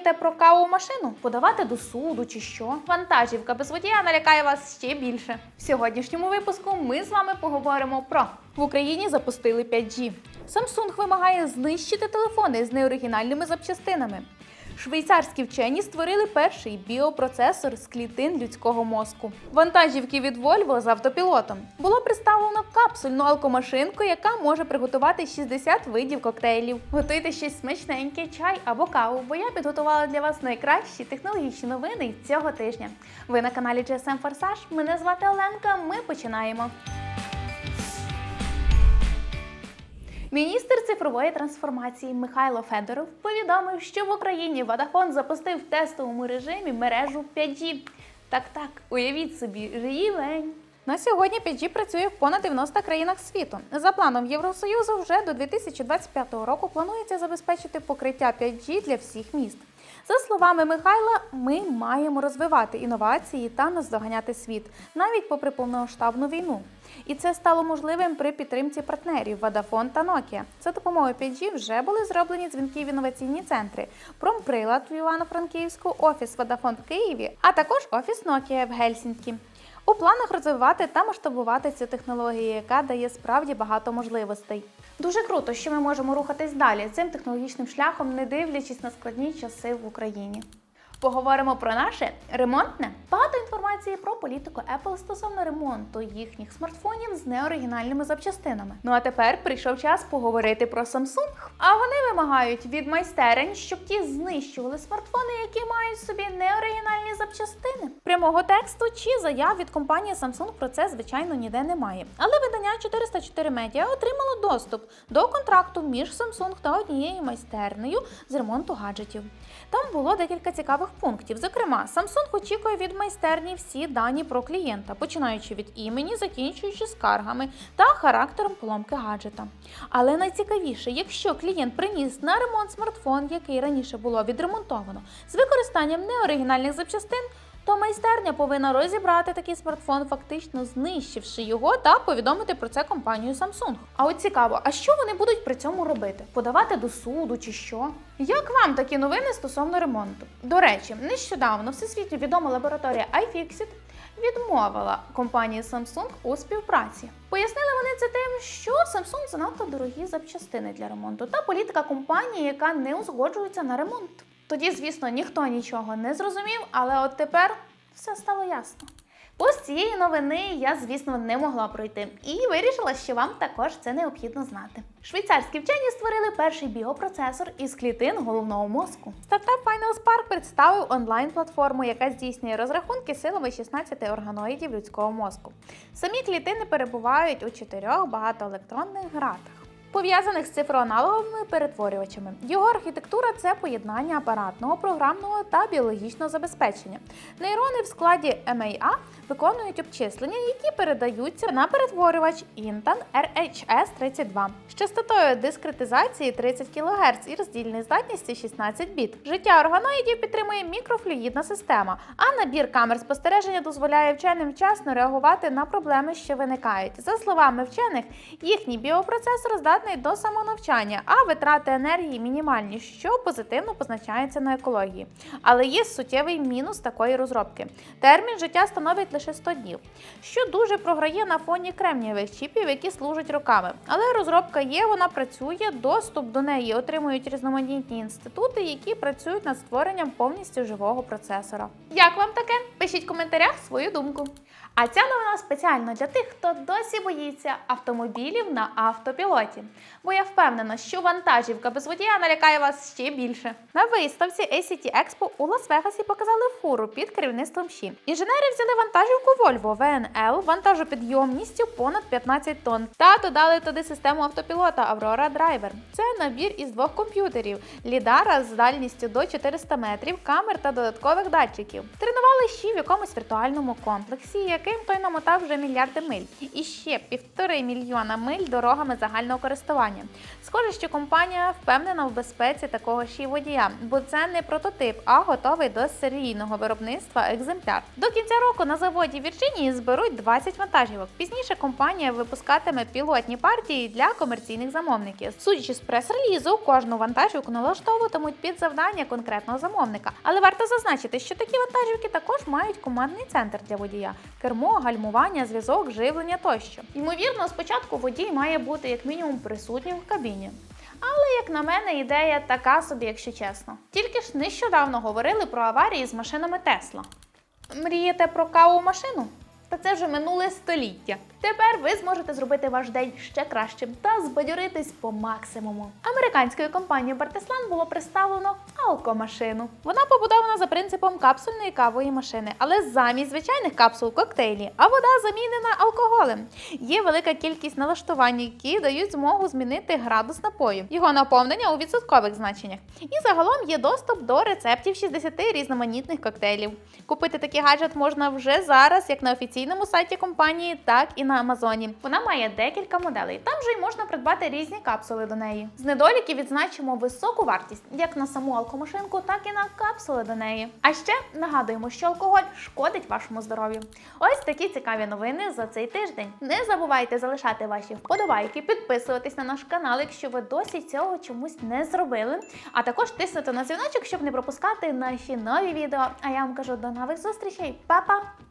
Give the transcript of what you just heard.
мрієте про каву машину? Подавати до суду чи що? Вантажівка без водія налякає вас ще більше. В сьогоднішньому випуску ми з вами поговоримо про в Україні запустили 5G. Samsung вимагає знищити телефони з неоригінальними запчастинами. Швейцарські вчені створили перший біопроцесор з клітин людського мозку. Вантажівки від Volvo з автопілотом було представлено капсульну алкомашинку, яка може приготувати 60 видів коктейлів. Готуйте щось смачненьке, чай або каву, бо я підготувала для вас найкращі технологічні новини цього тижня. Ви на каналі GSM Форсаж. Мене звати Оленка. Ми починаємо. Міністр цифрової трансформації Михайло Федоров повідомив, що в Україні Водафон запустив в тестовому режимі мережу 5G. Так, так, уявіть собі, рівень. На сьогодні 5G працює в понад 90 країнах світу. За планом Євросоюзу, вже до 2025 року планується забезпечити покриття 5G для всіх міст. За словами Михайла, ми маємо розвивати інновації та наздоганяти світ, навіть попри повномасштабну війну. І це стало можливим при підтримці партнерів Vodafone та Nokia. За допомогою 5G вже були зроблені дзвінки в інноваційні центри: Промприлад в Івано-Франківську, офіс Vodafone в Києві, а також офіс Nokia в Гельсінкі. У планах розвивати та масштабувати цю технологію, яка дає справді багато можливостей. Дуже круто, що ми можемо рухатись далі цим технологічним шляхом, не дивлячись на складні часи в Україні. Поговоримо про наше ремонтне. Багато інформації про політику Apple стосовно ремонту їхніх смартфонів з неоригінальними запчастинами. Ну а тепер прийшов час поговорити про Samsung. А вони вимагають від майстерень, щоб ті знищували смартфони, які мають собі неоригінальні запчастини. Прямого тексту чи заяв від компанії Samsung про це звичайно ніде немає. Але видання 404 Media отримало доступ до контракту між Samsung та однією майстернею з ремонту гаджетів. Там було декілька цікавих пунктів. Зокрема, Samsung очікує від майстерні всі дані про клієнта, починаючи від імені, закінчуючи скаргами та характером поломки гаджета. Але найцікавіше, якщо клієнт приніс на ремонт смартфон, який раніше було відремонтовано, з використанням неоригінальних запчастин. То майстерня повинна розібрати такий смартфон, фактично знищивши його, та повідомити про це компанію Samsung. А от цікаво, а що вони будуть при цьому робити? Подавати до суду чи що? Як вам такі новини стосовно ремонту? До речі, нещодавно всесвітньо відома лабораторія iFixit відмовила компанії Samsung у співпраці. Пояснили вони це тим, що Samsung занадто дорогі запчастини для ремонту та політика компанії, яка не узгоджується на ремонт. Тоді, звісно, ніхто нічого не зрозумів, але от тепер все стало ясно. Повз цієї новини я, звісно, не могла пройти і вирішила, що вам також це необхідно знати. Швейцарські вчені створили перший біопроцесор із клітин головного мозку. Стартап Final Spark представив онлайн-платформу, яка здійснює розрахунки силами 16 органоїдів людського мозку. Самі клітини перебувають у чотирьох багатоелектронних гратах пов'язаних з цифроаналоговими перетворювачами. Його архітектура це поєднання апаратного, програмного та біологічного забезпечення. Нейрони в складі MAA виконують обчислення, які передаються на перетворювач Intel RHS-32 з частотою дискретизації 30 кГц і роздільною здатністю 16 біт. Життя органоїдів підтримує мікрофлюїдна система, а набір камер спостереження дозволяє вченим вчасно реагувати на проблеми, що виникають. За словами вчених, їхній біопроцесор здатний до самонавчання, а витрати енергії мінімальні, що позитивно позначається на екології. Але є суттєвий мінус такої розробки. Термін життя становить лише 100 днів, що дуже програє на фоні кремнієвих чіпів, які служать роками. Але розробка є, вона працює, доступ до неї отримують різноманітні інститути, які працюють над створенням повністю живого процесора. Як вам таке? Пишіть в коментарях свою думку. А ця новина спеціально для тих, хто досі боїться автомобілів на автопілоті. Бо я впевнена, що вантажівка без водія налякає вас ще більше. На виставці ACT Expo у Лас-Вегасі показали фуру під керівництвом ЩІ. Інженери взяли вантажівку Volvo VNL вантажопідйомністю понад 15 тонн та додали туди систему автопілота Aurora Driver. Це набір із двох комп'ютерів, лідара з дальністю до 400 метрів, камер та додаткових датчиків. Тренували ЩІ в якомусь віртуальному комплексі, яким той намотав вже мільярди миль. І ще півтори мільйона миль дорогами загального користування користування. Схоже, що компанія впевнена в безпеці такого ж і водія, бо це не прототип, а готовий до серійного виробництва екземпляр. До кінця року на заводі Вірджинії зберуть 20 вантажівок. Пізніше компанія випускатиме пілотні партії для комерційних замовників. Судячи з прес-релізу, кожну вантажівку налаштовуватимуть під завдання конкретного замовника. Але варто зазначити, що такі вантажівки також мають командний центр для водія: кермо, гальмування, зв'язок, живлення тощо. Ймовірно, спочатку водій має бути як мінімум присутнім в кабіні. Але, як на мене, ідея така собі, якщо чесно. Тільки ж нещодавно говорили про аварії з машинами Тесла. Мрієте про каву машину? Та це вже минуле століття. Тепер ви зможете зробити ваш день ще кращим та збадьоритись по максимуму. Американською компанією Бартеслан було представлено алкомашину. Вона побудована за принципом капсульної кавої машини, але замість звичайних капсул коктейлі, а вода замінена алкоголем. Є велика кількість налаштувань, які дають змогу змінити градус напою, його наповнення у відсоткових значеннях. І загалом є доступ до рецептів 60 різноманітних коктейлів. Купити такий гаджет можна вже зараз, як на офіційному сайті компанії, так і на Амазоні. Вона має декілька моделей. Там же й можна придбати різні капсули до неї. З недоліків відзначимо високу вартість як на саму алкомашинку, так і на капсули до неї. А ще нагадуємо, що алкоголь шкодить вашому здоров'ю. Ось такі цікаві новини за цей тиждень. Не забувайте залишати ваші вподобайки, підписуватись на наш канал, якщо ви досі цього чомусь не зробили. А також тиснути на дзвіночок, щоб не пропускати наші нові відео. А я вам кажу до нових зустрічей, Па-па!